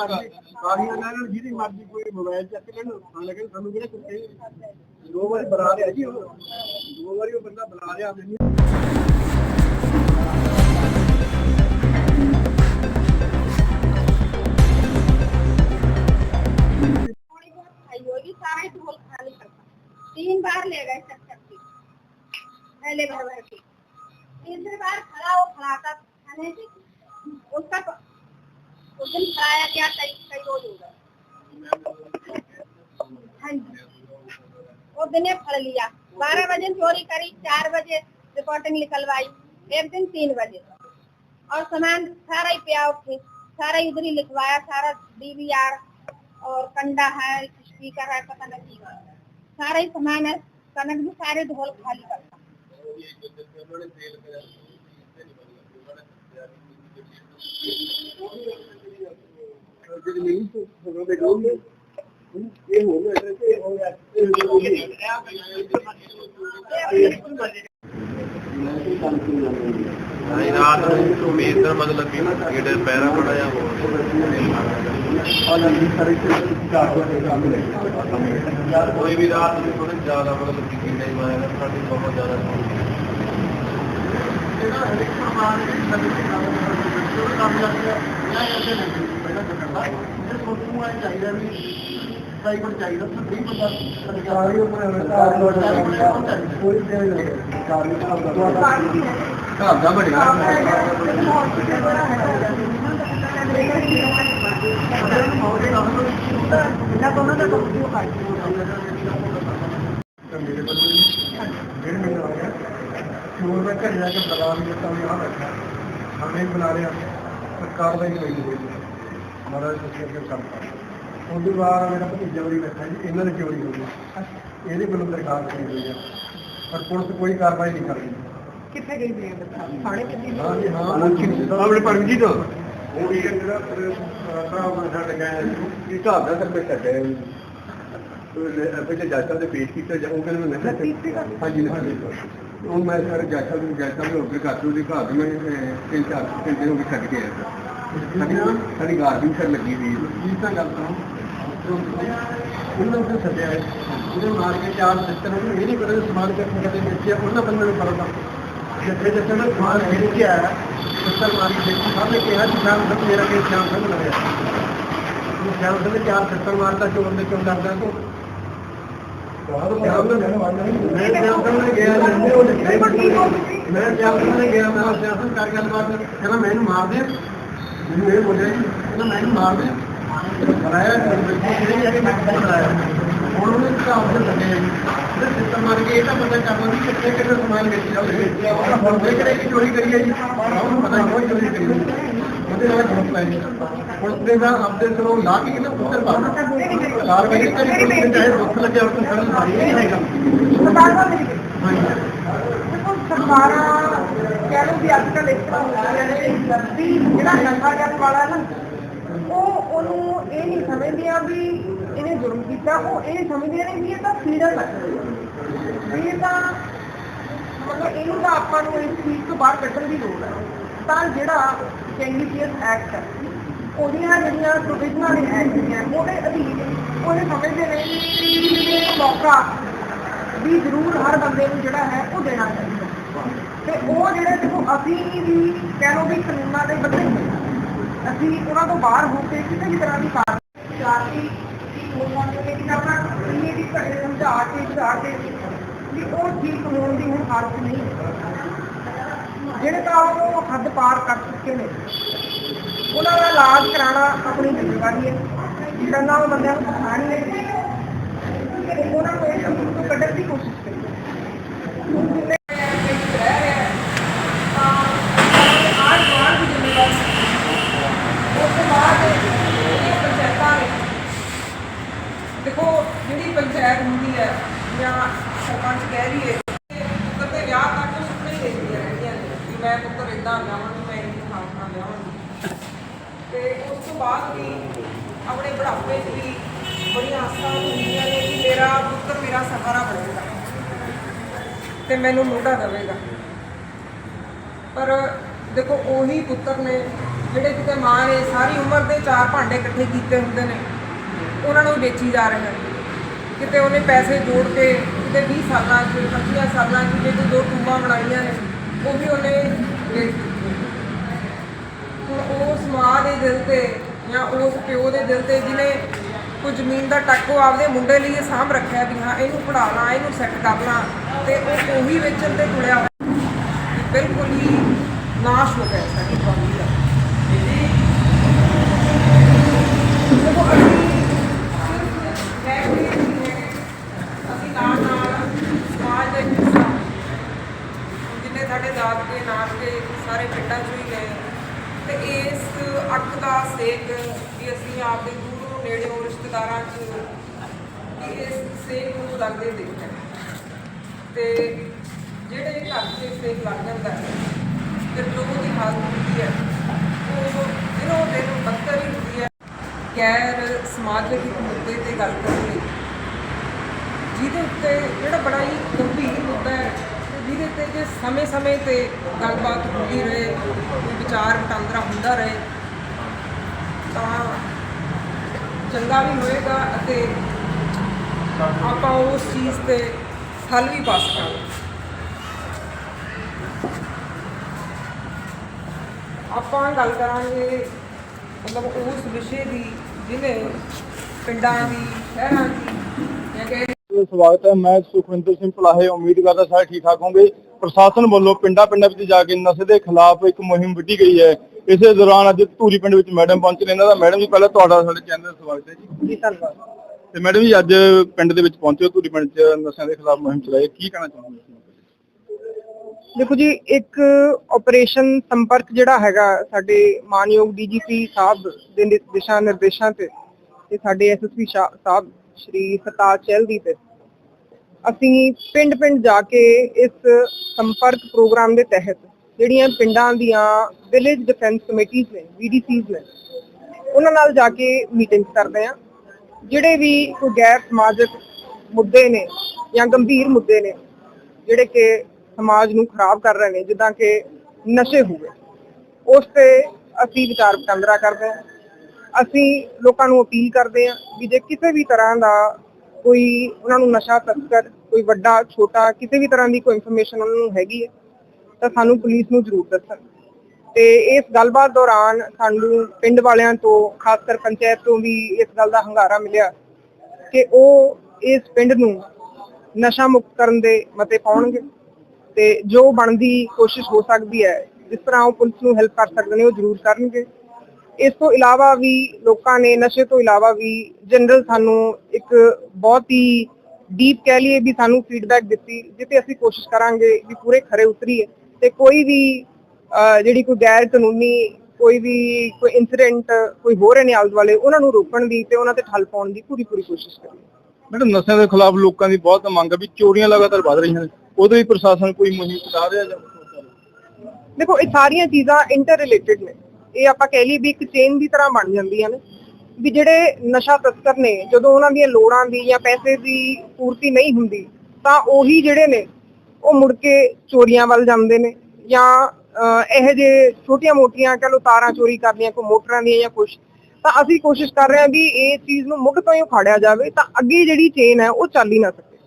ਮਰਜ਼ੀ ਬਾਗੀਆਂ ਨਾਲ ਜਿਹਦੀ ਮਰਜ਼ੀ ਕੋਈ ਮੋਬਾਈਲ ਚੱਕ ਲੈਣ ਹਾਂ ਲੇਕਿਨ ਸਾਨੂੰ ਕਿਹੜਾ ਕੁੱਤੇ ਦੋ ਵਾਰ ਬੁਲਾ ਲਿਆ ਜੀ ਉਹ ਦੋ ਵਾਰੀ ਉਹ ਬੰਦਾ ਬੁਲਾ ਲਿਆ ਮੈਨੂੰ थोड़ी बहुत खाई होगी सारा ही ढोल खाली करता तीन बार ले गए चक्कर की पहले भर भर के तीसरी बार खड़ा वो खड़ाता खाने से उसका तो- उस खड़ाया गया कई कई फड़ लिया। बारह बजे चोरी करी, चार बजे रिपोर्टिंग निकलवाई, एक दिन तीन बजे। और सामान सारा ही पिया उठे, सारा उधर ही लिखवाया, सारा डीवीआर और कंडा है स्पीकर है, पता नहीं सारा ही सामान है, कनक भी सारे ढोल खाली करता ਰਾਤ ਨੂੰ ਉਮੀਦ ਦਾ ਮਤਲਬ ਕਿ ਜਿਹੜੇ ਪੈਰਾ ਬੜਾ ਜਾਂ ਹੋਰ ਕੋਈ ਵੀ ਰਾਤ ਨੂੰ ਥੋੜੇ ਜ਼ਿਆਦਾ ਮਤਲਬ ਕਿ ਕਿੰਨੇ ਹੀ ਮਾਇਆ ਸਾਡੀ ਬਹੁਤ ਜ਼ਿਆਦਾ ਪ੍ਰਾਈਵੇਟ ਚਾਹੀਦਾ ਸਭੀ ਬੰਦਾ ਸਰਕਾਰੀ ਉਪਰ ਸਰਕਾਰ ਕੋਈ ਦੇ ਸਰਕਾਰੀ ਘਰ ਦਾ ਬਣਿਆ ਇਹਨਾਂ ਦੋਨਾਂ ਦਾ ਕੰਪਿਊਟਰ ਖਾਈ ਮੇਰੇ ਕੋਲ ਡੇਢ ਮਹੀਨਾ ਹੋ ਗਿਆ ਚੋਰ ਮੈਂ ਘਰ ਜਾ ਕੇ ਬੁਲਾ ਵੀ ਦਿੱਤਾ ਵੀ ਆਹ ਬੈਠਾ ਹਮੇ ਬੁਲਾ ਲਿਆ ਪਰ ਕਾਰਵਾਈ ਹੋਈ ਨਹੀਂ ਹੋਈ ਮਹਾਰਾਜ ਤੁਸੀਂ ਅੱਗੇ ਕੰਮ ਕਰੋ ਉਹਦੇ ਬਾਅਦ ਮੇਰਾ ਭਤੀਜਾ ਵਰੀ ਬੈਠਾ ਜੀ ਇਹਨਾਂ ਨੇ ਚੋਰੀ ਹੋ ਗਈ ਇਹਦੇ ਵੱਲੋਂ ਦਰਖਾਸਤ ਕੀਤੀ ਹੋਈ ਹੈ ਪਰ ਪੁਲਿਸ ਕੋਈ ਕਾਰਵਾਈ ਨਹੀਂ ਕਰਦੀ ਕਿੱਥੇ ਗਈ ਸੀ ਥਾਣੇ ਕਿੱਥੇ ਹਾਂ ਜੀ ਹਾਂ। ਆਪਣੇ ਪਰਮਜੀਤ ਉਹ ਵੀ ਜਿਹੜਾ ਸਾਹਿਬ ਸਾਡੇ ਗਏ ਇਹ ਘਰ ਦਾ ਸਰਪੇ ਛੱਡਿਆ ਜੱਜ ਸਾਹਿਬ ਦੇ ਪੇਸ਼ ਕੀਤਾ ਜਾ ਉਹ ਕਹਿੰਦੇ ਮੈਂ ਨਹੀਂ ਹਾਂਜੀ ਹਾਂਜੀ ਹੁਣ ਮੈਂ ਸਾਰੇ ਸਾਹਿਬ ਨੂੰ ਸਾਹਿਬ ਨੂੰ ਉੱਪਰ ਕਰ ਦੂ ਦੇ ਘਰ ਮੈਂ ਤਿੰਨ ਚਾਰ ਤਿੰਨ ਦਿਨ ਹੋ ਗਏ ਛੱਡ ਕੇ ਆਇਆ। ਸਾਡੀ ਸਾਡੀ ਗਾਰ ਵੀ ਸਰ ਲੱਗੀ ਹੋਈ ਹੈ। ਕੀ ਤਾਂ ਗੱਲ ਤਾਂ ਉਹਨਾਂ ਨੂੰ ਸੱਦਿਆ ਹੈ। ਉਹਦੇ ਮਾਰ ਕੇ ਚਾਰ ਸਿੱਤਰ ਉਹਨੂੰ ਇਹ ਨਹੀਂ ਪਤਾ ਕਿ ਸਮਾਨ ਕਿੱਥੇ ਕਦੇ ਵੇਚਿਆ ਉਹਨਾਂ ਬੰਦੇ ਨੂੰ ਪਤਾ ਜਿੱਥੇ ਜਿੱਥੇ ਮੈਂ ਸਮਾਨ ਵੇਚਿਆ ਸਿੱਤਰ ਮਾਰ ਕੇ ਦੇਖੀ ਸਾਹਮਣੇ ਕਿਹਾ ਕਿ ਸ਼ਾਮ ਤੱਕ ਮੇਰਾ ਕੇ ਸ਼ਾਮ ਤੱਕ ਲੱਗਿਆ। ਉਹ ਸ਼ਾਮ ਤੱਕ ਚਾਰ ਸਿੱਤਰ ਮਾਰਦਾ ਚੋਰ ਦੇ ਕਿਉਂ ਡਰਦਾ ਤੂੰ? ਮੈਂ ਸਿਆਸਤ ਨੇ ਗਿਆ ਮੈਂ ਸਿਆਸਤ ਨੇ ਗਿਆ ਮੈਂ ਸਿਆਸਤ ਕਰ ਗੱਲਬਾਤ ਕਹਿੰਦਾ ਮੈਨੂੰ ਮਾਰ ਦੇ ਮੈਨੂੰ ਇਹ ਬੋਲਿਆ ਜੀ ਕਹਿੰਦਾ ਮੈਨੂੰ ਮਾਰ ਦੇ ਬਣਾਇਆ ਜਿਹੜੀ ਹੈ ਮੈਂ ਬਣਾਇਆ ਹੁਣ ਉਹਨੇ ਹਿਸਾਬ ਦੇ ਲੱਗੇ ਜੇ ਸਿੱਤਮ ਮਾਰ ਕੇ ਇਹ ਤਾਂ ਪਤਾ ਕਰਨਾ ਵੀ ਕਿੱਥੇ ਕਿੱਥੇ ਸਮਾਨ ਵੇਚਿਆ ਉਹਨੇ ਉਹ ਹੁਣ ਦੇ ਕਿਹੜੇ ਕੀ ਚੋਰੀ ਕਰੀ ਹੈ ਜੀ ਉਹਨੂੰ ਪਤਾ ਨਹੀਂ ਉਹ ਚੋਰੀ ਕਰੀ ਹੈ ਉਹਦੇ ਨਾਲ ਗਰੁੱਪ ਲਾਈ ਹੁਣ ਤੇ ਦਾ ਕਹਿ ਲਓ ਵੀ ਅੱਜ ਕੱਲ ਇਸ ਤਰ੍ਹਾਂ ਹੋ ਗਿਆ ਵੀ ਜਿਹੜਾ ਨਸ਼ਾ ਕਰਨ ਵਾਲਾ ਨਾ, ਉਹ ਉਹਨੂੰ ਇਹ ਨਹੀਂ ਸਮਝਦੀਆਂ ਵੀ ਇਹਨੇ ਜੁਰਮ ਕੀਤਾ, ਉਹ ਇਹ ਸਮਝਦੀਆਂ ਨੇ ਵੀ ਇਹ ਤਾਂ ਫੀਡਰ ਹੈ। ਇਹ ਤਾਂ ਮਤਲਬ ਇਹਨੂੰ ਤਾਂ ਆਪਾਂ ਨੂੰ ਇਸ ਚੀਜ਼ ਤੋਂ ਬਾਹਰ ਕੱਢਣ ਦੀ ਲੋੜ ਹੈ। ਤਾਂ ਜਿਹੜਾ ਐਨਡੀਪੀਐਸ ਐਕਟ ਹੈ, ਉਹਦੀਆਂ ਜਿਹੜੀਆਂ ਪ੍ਰੋਵੀਜ਼ਨਾਂ ਨੇ ਐਕਟ ਦੀਆਂ ਉਹਦੇ ਅਧੀਨ ਉਹ ਸਮਝਦੇ ਨੇ ਕਿ ਇਹ ਮੌਕਾ ਵੀ ਜ਼ਰੂਰ ਹਰ ਬੰਦੇ ਨੂੰ ਜਿਹੜਾ ਹੈ ਉਹ ਦੇਣਾ ਚਾਹੀਦਾ। ਤੇ ਉਹ ਜਿਹੜੇ ਦੇਖੋ, ਅਸੀਂ ਵੀ ਕਹਿ ਲਓ ਵੀ ਕਾਨੂੰਨਾਂ ਦੇ ਬੰਦੇ ਅਸੀਂ ਉਹਨਾਂ ਤੋਂ ਬਾਹਰ ਹੋ ਕੇ ਕਿਸੇ ਵੀ ਤਰ੍ਹਾਂ ਦੀ ਕਾਰਵਾਈ ਚਾਹਤੀ ਕਿ ਉਹਨਾਂ ਨੂੰ ਇਹ ਕਰਨਾ ਇਹ ਵੀ ਘੜੇ ਸਮਝਾ ਕੇ ਸਮਝਾ ਕੇ ਵੀ ਉਹ ਠੀਕ ਹੋਣ ਦੀ ਹੁਣ ਹਾਲਤ ਨਹੀਂ ਜਿਹੜੇ ਤਾਂ ਉਹ ਹੱਦ ਪਾਰ ਕਰ ਚੁੱਕੇ ਨੇ, ਉਹਨਾਂ ਦਾ ਇਲਾਜ ਕਰਾਉਣਾ ਆਪਣੀ ਜ਼ਿੰਮੇਵਾਰੀ ਹੈ। ਜਿੰਨਾ ਉਹ ਬੰਦਿਆਂ ਨੂੰ ਪਛਾਣ ਹੈ। ਉਹਨਾਂ ਨੂੰ ਇਹ ਚੀਜ਼ ਤੋਂ ਕੱਢਣ ਦੀ ਕੋਸ਼ਿਸ਼ ਕਰੀਏ ਹੁਣ ਜਿੰਨੇ ਵਿੱਚ ਰਹਿ ਰਹੇ ਆ, ਤਾਂ ਆਜ ਬਾਹਰ ਦੀ ਜ਼ਿੰਮੇਵਾਰੀ ਉਸ ਤੋਂ ਬਾਅਦ ਇਹ ਪੰਚਾਇਤਾਂ ਨੇ ਦੇਖੋ ਜਿਹੜੀ ਹੁੰਦੀ ਹੈ ਜਾਂ ਸਰਪੰਚ ਕਹਿ ਰਹੀ ਹੈ ਪੁੱਤਰ ਦੇ ਵਿਆਹ ਤੱਕ ਉਹ ਸੁਪਨੇ ਹੀ ਦੇਖਦੀਆਂ ਰਹਿੰਦੀਆਂ ਨੇ ਕਿ ਮੈਂ ਪੁੱਤਰ ਇਦਾਂ ਵਿਆਹਾਂਗੀ ਮੈਂ ਇਹ ਥਾਂ ਥਾਂ ਵਿਆਹਾਂਗੀ ਤੇ ਉਸ ਤੋਂ ਬਾਅਦ ਵੀ ਆਪਣੇ ਬੁਢਾਪੇ 'ਚ ਵੀ ਬੜੀਆਂ ਆਸਾਂ ਹੁੰਦੀਆਂ ਨੇ ਕਿ ਮੇਰਾ ਪੁੱਤਰ ਮੇਰਾ ਸਹਾਰਾ ਬਣੇਗਾ ਤੇ ਮੈਨੂੰ ਮੋਢਾ ਦੇਵੇਗਾ। ਪਰ ਦੇਖੋ ਉਹੀ ਪੁੱਤਰ ਨੇ ਜਿਹੜੇ ਕਿਤੇ ਮਾਂ ਨੇ, ਸਾਰੀ ਉਮਰ ਦੇ ਚਾਰ ਭਾਂਡੇ ਇਕੱਠੇ ਕੀਤੇ ਹੁੰਦੇ ਨੇ, ਉਹਨਾਂ ਨੂੰ ਵੇਚੀ ਜਾ ਰਹੇ ਨੇ। ਕਿਤੇ ਉਹਨੇ ਪੈਸੇ ਜੋੜ ਕੇ ਕਿਤੇ 20 ਸਾਲਾਂ 'ਚ 25 ਸਾਲਾਂ 'ਚ ਜੇ ਦੋ ਟੂਮਾਂ ਬਣਾਈਆਂ ਨੇ, ਉਹ ਵੀ ਉਹਨੇ ਵੇਚ ਦਿੱਤੀਆਂ। ਹੁਣ ਉਸ ਮਾਂ ਦੇ ਦਿਲ ਤੇ ਜਾਂ ਉਸ ਪਿਓ ਦੇ ਦਿਲ ਤੇ ਜਿਹਨੇ ਕੋਈ ਜ਼ਮੀਨ ਦਾ ਟੱਕੋ ਆਪਦੇ ਮੁੰਡੇ ਲਈ ਇਹ ਸਾਂਭ ਰੱਖਿਆ ਵੀ ਹਾਂ, ਇਹਨੂੰ ਪੜਾਉਣਾ ਇਹਨੂੰ ਸੈੱਟ ਕਰਨਾ ਤੇ ਉਹ ਉਹੀ ਵੇਚਣ ਤੇ ਤੁਲਿਆ ਬਿਲਕੁਲ ਹੀ ਨਾਸ਼ ਹੋ ਗਿਆ ਸਾਡੀ ਕੌਮ ਦਾ। ਦੇਖੋ, ਅਸੀਂ ਸਿਰਫ ਹੈ ਕੋਈ ਨਹੀਂ ਹੈਗੇ। ਅਸੀਂ ਨਾਲ ਨਾਲ ਸਮਾਜ ਦੇ ਹਿੱਸਾ ਜਿੰਨੇ ਸਾਡੇ ਦਾਦਕੇ ਨਾਨਕੇ ਸਾਰੇ ਪਿੰਡਾਂ 'ਚੋਂ ਹੀ ਗਏ ਤੇ ਇਸ ਅੱਖ ਦਾ ਸੇਕ ਵੀ ਅਸੀਂ ਆਪਦੇ ਦੂਰੋਂ ਨੇੜਿਓਂ ਰਿਸ਼ਤੇਦਾਰਾਂ 'ਚ ਇਸ ਸੇਕ ਨੂੰ ਲੱਗਦੇ ਦੇਖਿਆ ਤੇ ਜਿਹੜੇ ਘਰ 'ਚ ਸੇਕ ਲੱਗ ਜਾਂਦਾ ਹੈ ਤੇ ਜੋ ਉਹਦੀ ਹਾਲਤ ਹੁੰਦੀ ਹੈ, ਉਹ ਦਿਨੋਂ ਦਿਨ ਬੱਤਰ ਹੀ ਹੁੰਦੀ ਹੈ। ਗੈਰ ਸਮਾਜਿਕ ਮੁੱਦੇ ਤੇ ਗੱਲ ਕਰਨ ਲਈ ਜਿਹਦੇ ਉੱਤੇ ਜਿਹੜਾ ਬੜਾ ਹੀ ਗੰਭੀਰ ਮੁੱਦਾ ਹੈ ਤੇ ਤੇ ਜੇ ਸਮੇਂ-ਸਮੇਂ ਤੇ ਗੱਲਬਾਤ ਹੁੰਦੀ ਰਹੇ, ਕੋਈ ਵਿਚਾਰ ਵਟਾਂਦਰਾ ਹੁੰਦਾ ਰਹੇ, ਤਾਂ ਚੰਗਾ ਵੀ ਹੋਏਗਾ ਅਤੇ ਆਪਾਂ ਉਸ ਚੀਜ਼ ਤੇ ਹੱਲ ਵੀ ਪਾ ਸਕਾਂਗੇ। ਆਪਾਂ ਗੱਲ ਕਰਾਂਗੇ ਮਤਲਬ ਉਸ ਵਿਸ਼ੇ ਦੀ ਜਿਹਨੇ ਪਿੰਡਾਂ ਦੀ, ਸ਼ਹਿਰਾਂ ਦੀ, ਜਾਂ ਕਿ ਸਵਾਗਤ ਹੈ। ਮੈਂ ਸੁਖਵਿੰਦਰ ਸਿੰਘ ਪਲਾਹੇ ਉਮੀਦ ਕਰਦਾ ਸਾਰੇ ਠੀਕ ਠਾਕ ਹੋਣਗੇ ਪ੍ਰਸ਼ਾਸਨ ਵੱਲੋਂ ਪਿੰਡਾਂ ਪਿੰਡਾਂ ਵਿੱਚ ਜਾ ਕੇ ਨਸ਼ੇ ਦੇ ਖਿਲਾਫ ਇੱਕ ਮੁਹਿੰਮ ਵਿੱਢੀ ਗਈ ਹੈ। ਇਸੇ ਦੌਰਾਨ ਅੱਜ ਧੂਰੀ ਪਿੰਡ ਵਿੱਚ ਮੈਡਮ ਪਹੁੰਚੇ ਨੇ। ਇਹਨਾਂ ਦਾ ਮੈਡਮ ਜੀ ਪਹਿਲਾਂ ਤੁਹਾਡਾ ਸਾਡੇ ਚੈਨਲ ਤੇ ਸਵਾਗਤ ਹੈ ਜੀ। ਜੀ ਧੰਨਵਾਦ। ਤੇ ਮੈਡਮ ਜੀ ਅੱਜ ਪਿੰਡ ਦੇ ਵਿੱਚ ਪਹੁੰਚੇ ਹੋ ਧੂਰੀ ਪਿੰਡ 'ਚ ਨਸ਼ਿਆਂ ਦੇ ਖਿਲਾਫ ਮੁਹਿੰਮ ਚਲਾਈ। ਕੀ ਕਹਿਣਾ ਚਾਹੁੰਦੇ ਹੋ ਦੇਖੋ ਜੀ ਇੱਕ ਆਪਰੇਸ਼ਨ ਸੰਪਰਕ ਜਿਹੜਾ ਹੈਗਾ ਸਾਡੇ ਮਾਨਯੋਗ ਡੀਜੀਪੀ ਸਾਹਿਬ ਦੇ ਦਿਸ਼ਾ ਨਿਰਦੇਸ਼ਾਂ ਤੇ ਤੇ ਸਾਡੇ ਐਸਐਸਪੀ ਸਾਹਿਬ ਸ਼੍ਰੀ ਸਤਾਜ ਚਹਿਲਦੀ ਤੇ। ਅਸੀਂ ਪਿੰਡ-ਪਿੰਡ ਜਾ ਕੇ ਇਸ ਸੰਪਰਕ ਪ੍ਰੋਗਰਾਮ ਦੇ ਤਹਿਤ ਜਿਹੜੀਆਂ ਪਿੰਡਾਂ ਦੀਆਂ ਵਿਲੇਜ ਡਿਫੈਂਸ ਕਮੇਟੀਆਂ ਨੇ ਵੀਡੀਸੀਜ਼ ਨੇ, ਉਹਨਾਂ ਨਾਲ ਜਾ ਕੇ ਮੀਟਿੰਗ ਕਰਦੇ ਆ ਜਿਹੜੇ ਵੀ ਕੋਈ ਗੈਰ ਸਮਾਜਿਕ ਮੁੱਦੇ ਨੇ ਜਾਂ ਗੰਭੀਰ ਮੁੱਦੇ ਨੇ, ਜਿਹੜੇ ਕਿ ਸਮਾਜ ਨੂੰ ਖਰਾਬ ਕਰ ਰਹੇ ਨੇ, ਜਿੱਦਾਂ ਕਿ ਨਸ਼ੇ ਹੋ ਗਏ, ਉਸ ਤੇ ਅਸੀਂ ਵਿਚਾਰ ਵਟਾਂਦਰਾ ਕਰਦੇ ਹਾਂ। ਅਸੀਂ ਲੋਕਾਂ ਨੂੰ ਅਪੀਲ ਕਰਦੇ ਹਾਂ ਕਿ ਜੇ ਕਿਸੇ ਵੀ ਤਰ੍ਹਾਂ ਦਾ ਕੋਈ ਉਹਨਾਂ ਨੂੰ ਨਸ਼ਾ ਤਸਕਰ, ਕੋਈ ਵੱਡਾ, ਛੋਟਾ ਕਿਸੇ ਵੀ ਤਰ੍ਹਾਂ ਦੀ ਕੋਈ ਇਨਫੋਰਮੇਸ਼ਨ ਉਹਨਾਂ ਨੂੰ ਹੈਗੀ ਹੈ, ਤਾਂ ਸਾਨੂੰ ਪੁਲਿਸ ਨੂੰ ਜ਼ਰੂਰ ਦੱਸਣ। ਤੇ ਇਸ ਗੱਲਬਾਤ ਦੌਰਾਨ ਸਾਨੂੰ ਪਿੰਡ ਵਾਲਿਆਂ ਤੋਂ ਖਾਸ ਕਰ ਪੰਚਾਇਤ ਤੋਂ ਵੀ ਇਸ ਗੱਲ ਦਾ ਹੰਗਾਰਾ ਮਿਲਿਆ ਕਿ ਉਹ ਇਸ ਪਿੰਡ ਨੂੰ ਨਸ਼ਾ ਮੁਕਤ ਕਰਨ ਦੇ ਮਤੇ ਪਾਉਣਗੇ ਤੇ ਜੋ ਬਣਦੀ ਕੋਸ਼ਿਸ਼ ਹੋ ਸਕਦੀ ਹੈ, ਜਿਸ ਤਰ੍ਹਾਂ ਉਹ ਪੁਲਿਸ ਨੂੰ ਹੈਲਪ ਕਰ ਸਕਦੇ ਨੇ, ਉਹ ਜ਼ਰੂਰ ਕਰਨਗੇ। ਇਸ ਤੋਂ ਇਲਾਵਾ ਵੀ ਲੋਕਾਂ ਨੇ ਨਸ਼ੇ ਤੋਂ ਇਲਾਵਾ ਵੀ ਜਨਰਲ ਸਾਨੂੰ ਇੱਕ ਬਹੁਤ ਹੀ ਡੀਪ ਕਹਿ ਲਈਏ ਵੀ ਸਾਨੂੰ ਫੀਡਬੈਕ ਦਿੱਤੀ ਜਿੱਤੇ ਅਸੀਂ ਕੋਸ਼ਿਸ਼ ਕਰਾਂਗੇ ਵੀ ਪੂਰੇ ਖਰੇ ਉਤਰੀਏ ਤੇ ਕੋਈ ਵੀ ਜਿਹੜੀ ਕੋਈ ਗੈਰ ਕਾਨੂੰਨੀ ਕੋਈ ਵੀ ਕੋਈ ਇਨਸੀਡੈਂਟ ਕੋਈ ਹੋ ਰਹੇ ਨੇ ਆਲੇ ਦੁਆਲੇ ਉਹਨਾਂ ਨੂੰ ਰੋਕਣ ਦੀ ਤੇ ਉਹਨਾਂ ਤੇ ਠੱਲ ਪਾਉਣ ਦੀ ਪੂਰੀ ਪੂਰੀ ਕੋਸ਼ਿਸ਼ ਕਰੀਏ। ਮੈਡਮ ਨਸ਼ਿਆਂ ਦੇ ਖਿਲਾਫ ਲੋਕਾਂ ਦੀ ਬਹੁਤ ਮੰਗ ਹੈ ਵੀ ਚੋਰੀਆਂ ਲਗਾਤਾਰ ਵੱਧ ਰਹੀਆਂ ਨੇ। ਉਹਦੇ ਵੀ ਪ੍ਰਸ਼ਾਸਨ ਕੋਈ ਮੁਹਿੰਮ ਚਲਾ ਰਿਹਾ ਜਾਂ ਦੇਖੋ ਇਹ ਸਾਰੀਆਂ ਚੀਜ਼ਾਂ ਇੰਟਰ ਰਿਲੇਟਡ ਨੇ। ਇਹ ਆਪਾਂ ਕਹਿ ਲਈ ਵੀ ਇੱਕ ਚੇਨ ਦੀ ਤਰ੍ਹਾਂ ਬਣ ਜਾਂਦੀਆਂ ਨੇ। ਵੀ ਜਿਹੜੇ ਨਸ਼ਾ ਤਸਕਰ ਨੇ ਜਦੋਂ ਉਹਨਾਂ ਦੀਆਂ ਲੋੜਾਂ ਦੀ ਜਾਂ ਪੈਸੇ ਦੀ ਪੂਰਤੀ ਨਹੀਂ ਹੁੰਦੀ ਤਾਂ ਉਹੀ ਜਿਹੜੇ ਨੇ ਉਹ ਮੁੜ ਕੇ ਚੋਰੀਆਂ ਵੱਲ ਜਾਂਦੇ ਨੇ ਜਾਂ ਅਹ, ਇਹੋ ਛੋਟੀਆਂ-ਮੋਟੀਆਂ ਕਹ ਲੋ ਤਾਰਾਂ ਚੋਰੀ ਕਰਨੀਆਂ ਕੋਈ ਮੋਟਰਾਂ ਦੀਆਂ ਜਾਂ ਕੁਝ ਤਾਂ ਅਸੀਂ ਕੋਸ਼ਿਸ਼ ਕਰ ਰਹੇ ਹਾਂ ਵੀ ਇਹ ਚੀਜ਼ ਨੂੰ ਮੁੱਢ ਤੋਂ ਹੀ ਉਖਾੜਿਆ ਜਾਵੇ ਤਾਂ ਅੱਗੇ ਜਿਹੜੀ ਚੇਨ ਹੈ ਉਹ ਚੱਲ ਹੀ ਨਾ ਸਕੇ।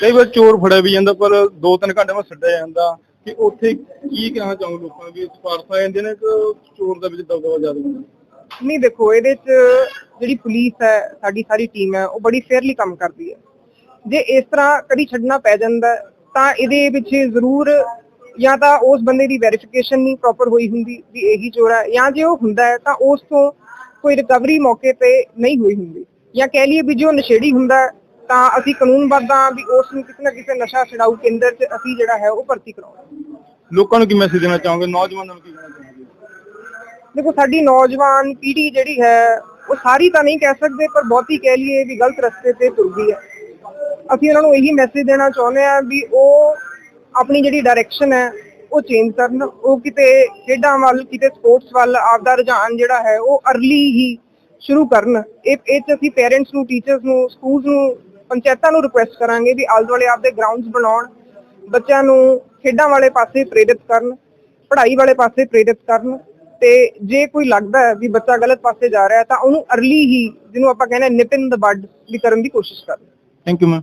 ਕਈ ਵਾਰ ਚੋਰ ਫੜਿਆ ਵੀ ਜਾਂਦਾ ਪਰ 2-3 ਘੰਟੇ ਬਾਅਦ ਛੱਡਿਆ ਜਾਂਦਾ। ਕਿ ਉੱਥੇ ਕੀ ਕਹਿਣਾ ਚਾਹੋਗੇ ਲੋਕਾਂ ਵੀ ਸਪਾਰਸ ਆ ਨੇ ਚੋਰ ਦੇ ਵਿੱਚ ਦਬਦਬਾ ਜ਼ਿਆਦਾ ਹੁੰਦਾ? ਨਹੀਂ, ਦੇਖੋ, ਇਹਦੇ ਚ ਜਿਹੜੀ ਪੁਲਿਸ ਹੈ, ਸਾਡੀ ਸਾਰੀ ਟੀਮ ਹੈ, ਉਹ ਬੜੀ ਫੇਅਰਲੀ ਕੰਮ ਕਰਦੀ ਹੈ। ਜੇ ਇਸ ਤਰ੍ਹਾਂ ਕਦੀ ਛੱਡਣਾ ਪੈ ਜਾਂਦਾ ਤਾਂ ਇਹਦੇ ਪਿੱਛੇ ਜ਼ਰੂਰ ਜਾਂ ਤਾਂ ਉਸ ਬੰਦੇ ਦੀ ਵੈਰੀਫਿਕੇਸ਼ਨ ਨਹੀਂ ਪ੍ਰੋਪਰ ਹੋਈ ਹੁੰਦੀ ਵੀ ਇਹੀ ਚੋਰ ਹੈ, ਜਾਂ ਜੇ ਉਹ ਹੁੰਦਾ ਹੈ, ਤਾਂ ਉਸ ਤੋਂ ਕੋਈ ਰਿਕਵਰੀ ਮੌਕੇ ਤੇ ਨਹੀਂ ਹੋਈ ਹੁੰਦੀ। ਜਾਂ ਕਹਿ ਲਈਏ ਵੀ ਜੋ ਨਸ਼ੇੜੀ ਹੁੰਦਾ ਤਾਂ ਅਸੀਂ ਕਾਨੂੰਨਬੱਧ ਹਾਂ ਵੀ ਉਸ ਨੂੰ ਕਿਸੇ ਨਾ ਕਿਸੇ ਨਸ਼ਾ ਛਡਾਊ ਕੇਂਦਰ 'ਚ ਅਸੀਂ ਜਿਹੜਾ ਹੈ, ਉਹ ਭਰਤੀ ਕਰਾਉਣਾ ਲੋਕਾਂ ਨੂੰ ਕੀ ਮੈਸੇਜ ਦੇਣਾ ਚਾਹੋਗੇ? ਨੌਜਵਾਨਾਂ ਨੂੰ ਕੀ ਕਹਿਣਾ ਚਾਹੋਗੇ? ਦੇਖੋ, ਸਾਡੀ ਨੌਜਵਾਨ ਪੀੜ੍ਹੀ ਜਿਹੜੀ ਹੈ, ਉਹ ਸਾਰੀ ਤਾਂ ਨਹੀਂ ਕਹਿ ਸਕਦੇ, ਪਰ ਬਹੁਤੀ ਕਹਿ ਲਈਏ ਵੀ ਗਲਤ ਰਸਤੇ ਤੇ ਤੁਰਦੀ ਹੈ। ਅਸੀਂ ਉਹਨਾਂ ਨੂੰ ਇਹੀ ਮੈਸੇਜ ਦੇਣਾ ਚਾਹੁੰਦੇ ਆ ਵੀ ਉਹ ਆਪਣੀ ਜਿਹੜੀ ਡਾਇਰੈਕਸ਼ਨ ਹੈ, ਉਹ ਚੇਂਜ ਕਰਨ। ਉਹ ਕਿਤੇ ਖੇਡਾਂ ਵੱਲ, ਕਿਤੇ ਸਪੋਰਟਸ ਵੱਲ ਆਪਦਾ ਰੁਝਾਨ ਜਿਹੜਾ ਹੈ, ਉਹ ਅਰਲੀ ਹੀ ਸ਼ੁਰੂ ਕਰਨ। ਇਹ ਇਹ 'ਚ ਅਸੀਂ ਪੇਰੈਂਟਸ ਨੂੰ ਟੀਚਰਸ ਨੂੰ ਸਕੂਲਸ ਨੂੰ, ਪੰਚਾਇਤਾਂ ਨੂੰ ਰਿਕੁਐਸਟ ਕਰਾਂਗੇ ਵੀ ਆਲੇ ਦੁਆਲੇ ਆਪਦੇ ਗਰਾਊਂਡਸ ਬਣਾਉਣ। ਬੱਚਿਆਂ ਨੂੰ ਖੇਡਾਂ ਵਾਲੇ ਪਾਸੇ ਪ੍ਰੇਰਿਤ ਕਰਨ, ਪੜ੍ਹਾਈ ਵਾਲੇ ਪਾਸੇ ਪ੍ਰੇਰਿਤ ਕਰਨ ਤੇ ਜੇ ਕੋਈ ਲੱਗਦਾ ਹੈ ਵੀ ਬੱਚਾ ਗਲਤ ਪਾਸੇ ਜਾ ਰਿਹਾ ਤਾਂ ਉਹਨੂੰ ਅਰਲੀ ਹੀ, ਜਿਹਨੂੰ ਆਪਾਂ ਕਹਿੰਦੇ ਨਿਪਿਨ ਦ ਬੱਡ ਵੀ ਕਰਨ ਦੀ ਕੋਸ਼ਿਸ਼ ਕਰਨੀ ਥੈਂਕ ਯੂ ਮੈਮ